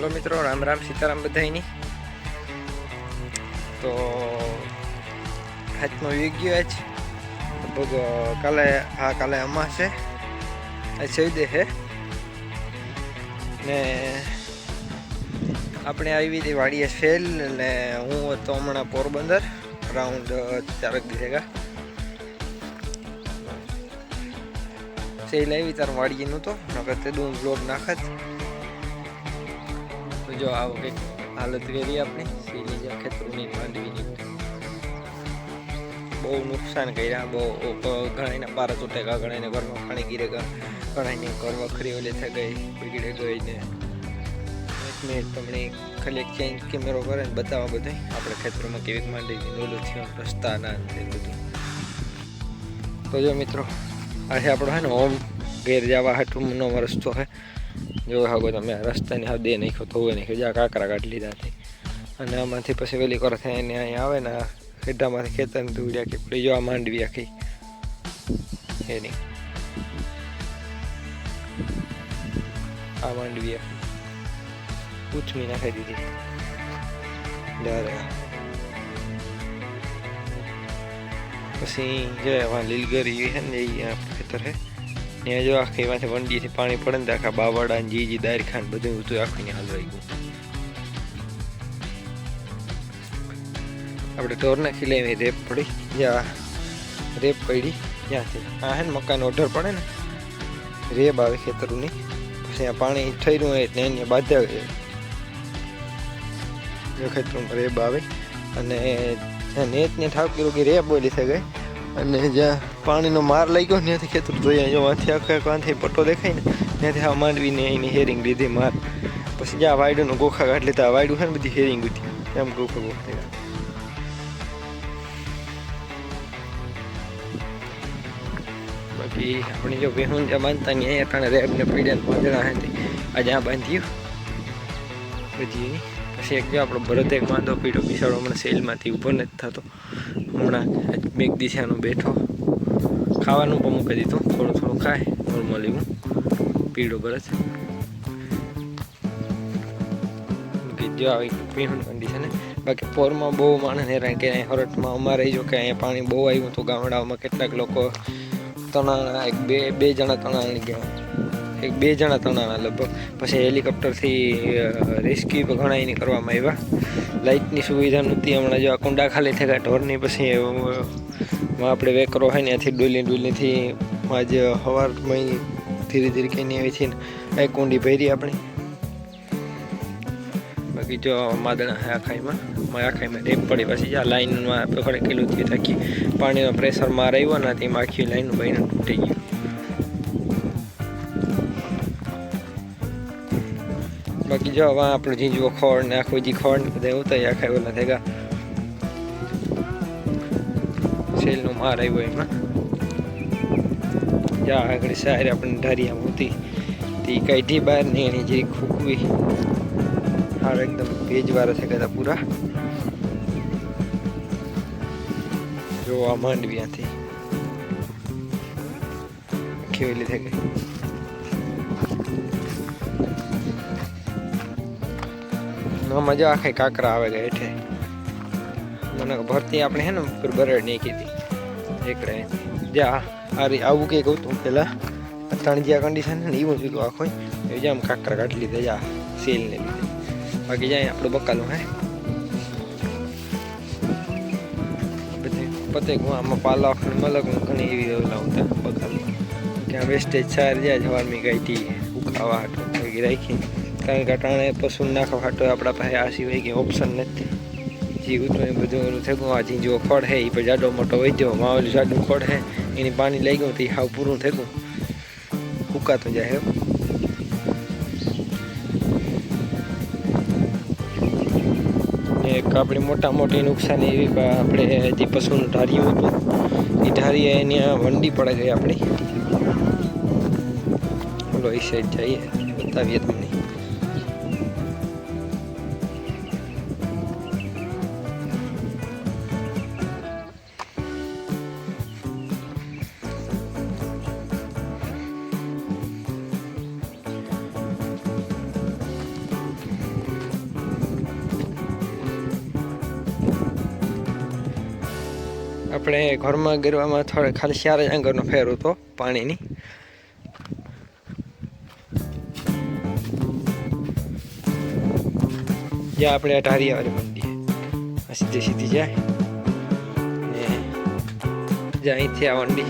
Hello મિત્રો, રામ રામ સીતારામ બધાયની. તો હાથમાં વી ગયો આજ. લગભગ કાલે, હા, કાલે અમાસ છે આજ સૌદે છે ને આપણે આવી હતી વાડીએ ફેલ ને હું હતો હમણાં પોરબંદર, રાઉન્ડ ચારક જગા સેલ આવી, તાર વાડીનું તો નકર તે દૂર બ્લોગ નાખત. જો આવો કંઈક હાલત કરી આપણે. ખેતરોની માંડવીની બહુ નુકસાન કર્યા, બહુ ઘણાના પારા તૂટેગા ઘણાને ઘરમાં પાણી ગીરે ગયા ઘણાની ઘર વખરી ઓલી થઈ ગઈ, બગડે ગઈ ને એક મિનિટ તમને ખાલી એક ચેન્જ કેમેરો કરે ને બતાવવા બધું આપણે ખેતરોમાં કેવી માંડવી ઓલું થયું રસ્તાના તે બધું. તો જો મિત્રો, આજે આપણો હે ને ઓમ ઘેર જવા હાટુનો રસ્તો છે જો હાગો તમે રસ્તાની હા દે નાખ્યો હોય નાખ્યો, જ્યાં કાંકરા કાઢી લીધા હતી અને આમાંથી પછી વેલી કરે થાય એને અહીંયા આવે ને ખેડામાંથી ખેતરની ધૂળી કે પડી જોવા માંડવી આખી. એની. આ માંડવી આખી. નાખી દીધી. જ્યારે પછી જો લીલગરી છે ને એ ખેતર છે. ને જો આખી માથે વંડીથી પાણી પડે ને આખા બાવાડા જીજી, દારખાન બધું હતું આખું હલવાઈ ગયું. આપણે ટોર નાખી લેવી રેપ પડી. જ્યાં રેપ પડી. ત્યાંથી. આ હે ને મકાન ઓઢર પડે ને. રેબ આવે ખેતરોની. પછી આ પાણી ઠર્યું હોય એટલે એને બાધા ખેતરોમાં રેબ આવે. અને જ્યાં નેતને ઠાવ કર્યું કે રેબ બોલી થઈ અને જ્યાં પાણીનો માર લઈ ગયો ત્યાંથી ખેતર જોઈએ જો આથી આખો આથી પટ્ટો દેખાય ને ત્યાંથી આ માંડવીને એની હેરિંગ લીધી માર. પછી જ્યાં વાયડુનું ગોખા કાઢ લીધા વાયડું છે ને બધી હેરિંગ હતી એમ ગોખા ગોખા બાકી આપણે જો વેહું જ્યાં બાંધતા ને અહીંયા કારણે રેબને પીડ્યા પાંદડા હતી આ જ્યાં બાંધ્યું. બધી એની. પછી એક જો આપણો ભરત એક માંદો પીડો બિસાડો હમણાં સેલમાંથી ઊભો નથી થતો. હમણાં મેઘ દિશાનો બેઠો. ખાવાનું પણ મૂકી દીધું. થોડું થોડું ખાય નોર્મલી હું પીળો ભરત જો આવી પીણું કન્ડિશન બાકી પોરમાં બહુ માણસ હેરાન કે હરટમાં અમારે જો કે અહીંયા પાણી બહુ આવ્યું હતું ગામડાઓમાં કેટલાક લોકો તણાણા, એક બે બે જણા તણાણી ગયા. એક બે જણા તણાણા લગભગ. પછી હેલિકોપ્ટરથી રેસ્ક્યુ ઘણા એની કરવામાં આવ્યા. લાઇટની સુવિધા નહોતી હમણાં જો આ કુંડા ખાલી થઈ ગયા ઢોરની પછી આપણે વેકરો હોય ને ત્યાંથી ડોલી ડોલીથી આજે સવારમાં ધીરે ધીરે કહીને આવી છે ને એક કુંડી ભરી આપણે. બાકી જો માદણા આખાઈમાં આખાઈમાં ડેપ પડી પછી આ લાઈનમાં પકડે કિલો થયું થાકી. પાણીનો પ્રેશર માર આવ્યો ને તેમાં આખી લાઈનનું બહીને તૂટી ગયું. બાકી જો હવે આપણું જીંજવો ખોળ ને આખું જી ખોળ ને બધા ઉતારી આખા ઓલા થઈ સેલનો માર આવ્યો એમાં. જ્યાં આગળ સાર આપણે ધારિયામાં હતી તે કાઢી બહાર ને એની જે ખૂકવી. હાર એકદમ ભેજવાળા થઈ ગયા પૂરા. જોવા માંડવી ત્યાંથી ખેવેલી થઈ ગઈ મજા આખી કાકરા આવે ગયા હેઠે. મને ભરતી આપણે હે ને બરડ નહીં કીધી એકડે જા આવું કંઈક હતું પેલા. ત્રણ જ્યાં કન્ડિશન છે ને એવું જ આખો. એ જામ કાકરા કાઢી લીધે, જા સેલ ને લીધે. બાકી જાય આપણું બકાલું, હે? બધી પતે આમાં પાલક મલક ઘણી એવી લાવતા બકાલું. ક્યાં વેસ્ટેજ સાર જાય જવારની ગઈ હતી ઉકાવા હાટો રાખી. કારણ કે અટાણે પશુ નાખવા આપણા પાસે આ સિવાય કંઈ ઓપ્શન નથી. જીવતું એ બધું એનું થયું આ ઝીંજો ખોડ હે એ પછી જાડો મોટો વધ્યો માવેલું જાડું ખોડ હે, એની પાણી લઈ ગયું, તો એ હાવ પૂરું થયું ફૂકાતું જાય એક આપણી મોટા મોટી નુકસાની એવી આપણે જે પશુનું ઢાર્યું હતું એ ઢારીએ એની વંડી પડે ગઈ આપણી. બોલો એ સાઈડ જઈએ, બતાવીએ તમને. આપણે ઘરમાં ગરવામાં થોડે ખાલી ચાર જ આંગરનો ફેર હતો પાણીની. જ્યાં આપણે આ ઢારિયાવાળી મંડી આ સીધી સીધી જાય. ને જ્યાં અહીંથી આ વંડી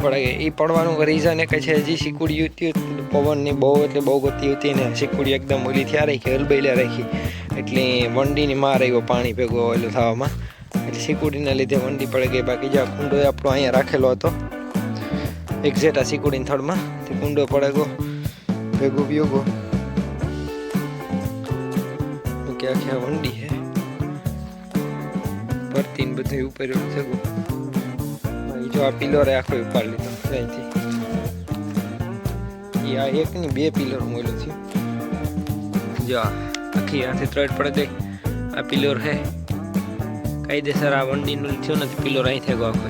પડે એ પડવાનું રીઝન એક છે હજી સિકુડી હતી. પવનની બહુ એટલે બહુ ગતિ હતી ને સિકુડી એકદમ ઓલી થયા રાખી હલબૈલા રાખી. એટલે વંડીની માર આવ્યો પાણી ભેગો ઓલું થવામાં. એટલે સિકુડીના લીધે વંડી પડી ગઈ બાકી જે કુંડો આપણો અહીંયા રાખેલો હતો. એક્ઝેટ આ સિકુડીના થડમાં, તે કુંડો પડે ગો, ભેગો ભેગો કે આખી આ વંડી હે. ભરતી બધું ઉપર થયું જો આ પિલર આખો ઉપાડ લીધો, અહીંથી. આ એક ની બે પિલર મોયલું થયું. જો આખી આથી ત્રણ પડે આ પિલર હે. કાયદેસર આ વંડીનું થયું નથી, પીલો અહીં થઈ ગયો આખો.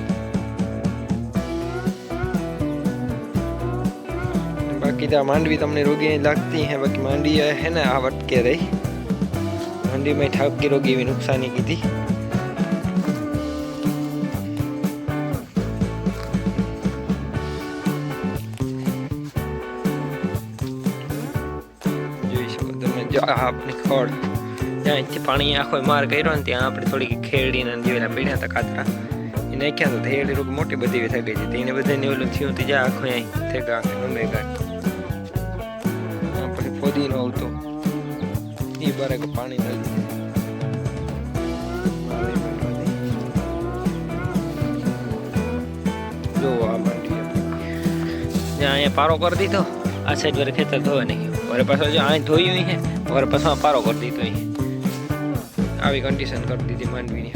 બાકી તો માંડવી તમને રોગી લાગતી હે, બાકી માંડવી હે ને આ વટકે રહી. માંડવીમાં ઠાપકી રોગી એવી નુકસાની કીધી. જોઈ શકો તમે, જો આ આપણી ખોળ. જ્યાં અહીંથી પાણી આખો માર કર્યો ને ત્યાં આપણે થોડીક ખેડીને જેવેલા પડ્યા હતા કાતરા એ નાખ્યા તો થયેલી રોગ મોટી બધી એવી થઈ ગઈ છે તેને બધાને ઓલું થયું તો જ્યાં આખું અહીં થઈ ગયા. નમે ગયા પછી ફોદી નો આવતો. એ બારે કે પાણી ના લીધે. જો, આ માંડી જ્યાં અહીંયા પારો કરી દીધો. આ સાઈડ વારે ખેતર ધોવે નહીં વરે પાછો જો અહીં ધોયું હે વરે પાછો આ પારો કરી દીધો અહીં. આવી કન્ડિશન કરી દીધી માંડવીની.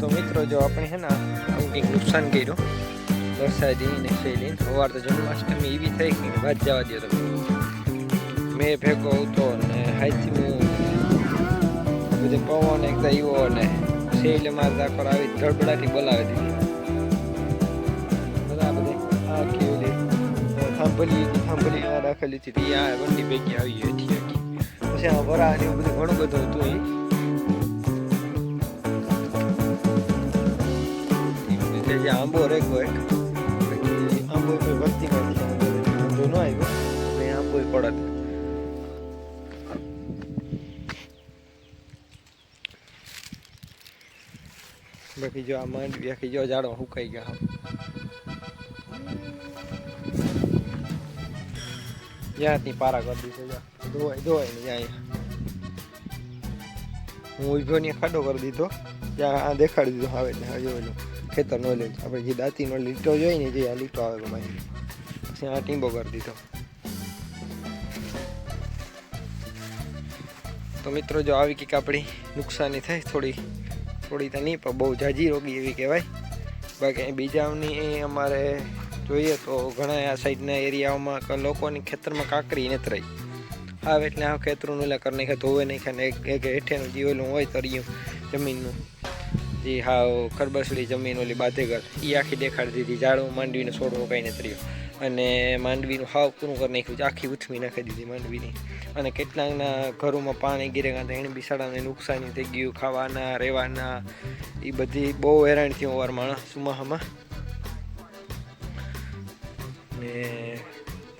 તો મિત્રો, જો આપણે હે ને આવું કંઈક નુકસાન કર્યું, વરસાદી ને શૈલી સવાર તો જન્માષ્ટમી એવી થઈ કે વાત જવા દો તમે. મેં ભેગો હતો ને હાઈથી હું બધે પવન એકદમ આવ્યો ને. શૈલ મારા પર આવી ધડબડાટી બોલાવે દીધી બધા બધે કેવું દે થાંભલી થાંભલી આ રાખેલી હતી આ વંડી ભેગી આવી હતી પછી આ વરા ને બધું ઘણું બધું હતું એ જે આંબો રેખો આંબો કોઈ વસ્તી નથી, આંબો ન આવ્યો આંબો પડત બાકી જો આ માંડવી આખી જો ઝાડવા સુકાઈ ગયા જ્યાંથી પારા કરી દીધો જા ધોવાય ધોવાય ને જ્યાં હું ઊભો ને ખાડો કરી દીધો ત્યાં આ દેખાડી દીધો આવે ને હવે જોયેલું ખેતર નો લે આપણે જે દાંતીનો લીટો જોઈએ ને જે આ લીટો આવે ગમાઈ પછી આ ટીંબો કરી દીધો તો મિત્રો જો આવી કંઈક આપણી નુકસાની થઈ થોડી થોડી તો નહીં, પણ બહુ જાજી રોગી એવી કહેવાય. બાકી બીજાની અમારે જોઈએ તો ઘણા આ સાઈડના એરિયાઓમાં લોકોની ખેતરમાં કાંકરી નેતરાઈ આવે એટલે આ ખેતરું ઓલા કરી નાખે ધોવે નહીં ને એક હેઠેનું જીવેલું હોય તરિયું જમીનનું, જે હા ખરબસડી જમીન ઓલી બાધેગર એ આખી દેખાડી દીધી, ઝાડવું માંડવીને છોડવો કંઈ રહ્યો. અને માંડવીનું હાવ પૂરું કરી નાખ્યું છે. આખી ઉથમી નાખી દીધી માંડવીની. અને કેટલાકના ઘરોમાં પાણી ગીરે કાંતા એને બિસાડાને નુકસાની થઈ ગયું, ખાવાના, રહેવાના એ બધી બહુ હેરાન થયું વાર માણસ સુમાહામાં ને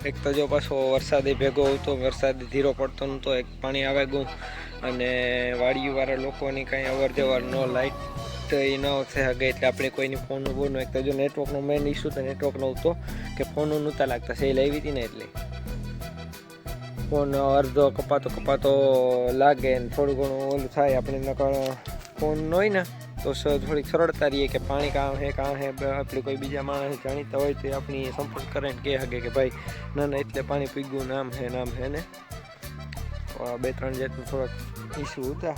એક તો જો પાછો વરસાદે ભેગો હતો, વરસાદ ધીરો પડતો નહોતો એક પાણી આવે ગયું અને વાડીવાળા લોકોની કાંઈ અવર જવર ન લાઇટ એ ન થઈ શકે એટલે આપણે કોઈની ફોનનું એક તો જો નેટવર્કનો મેઇન ઇસ્યુ તો નેટવર્કનો હતો કે ફોનનું નહોતા લાગતા. સેલ આવી હતી ને એટલે. ફોન અડધો કપાતો કપાતો લાગે ને થોડું ઘણું ઓલું થાય. આપણે નકર ફોન હોય ને તો થોડીક સરળતા રહીએ કે પાણી કાં હે કાં હે આપણે કોઈ બીજા માણસ જાણીતા હોય તો આપણી સંપર્ક કરે ને કહે શકે કે ભાઈ, ના ના, એટલે પાણી પીગું નામ હે નામ હે ને. બે ત્રણ જાતનું થોડાક ઇસ્યુ હતા.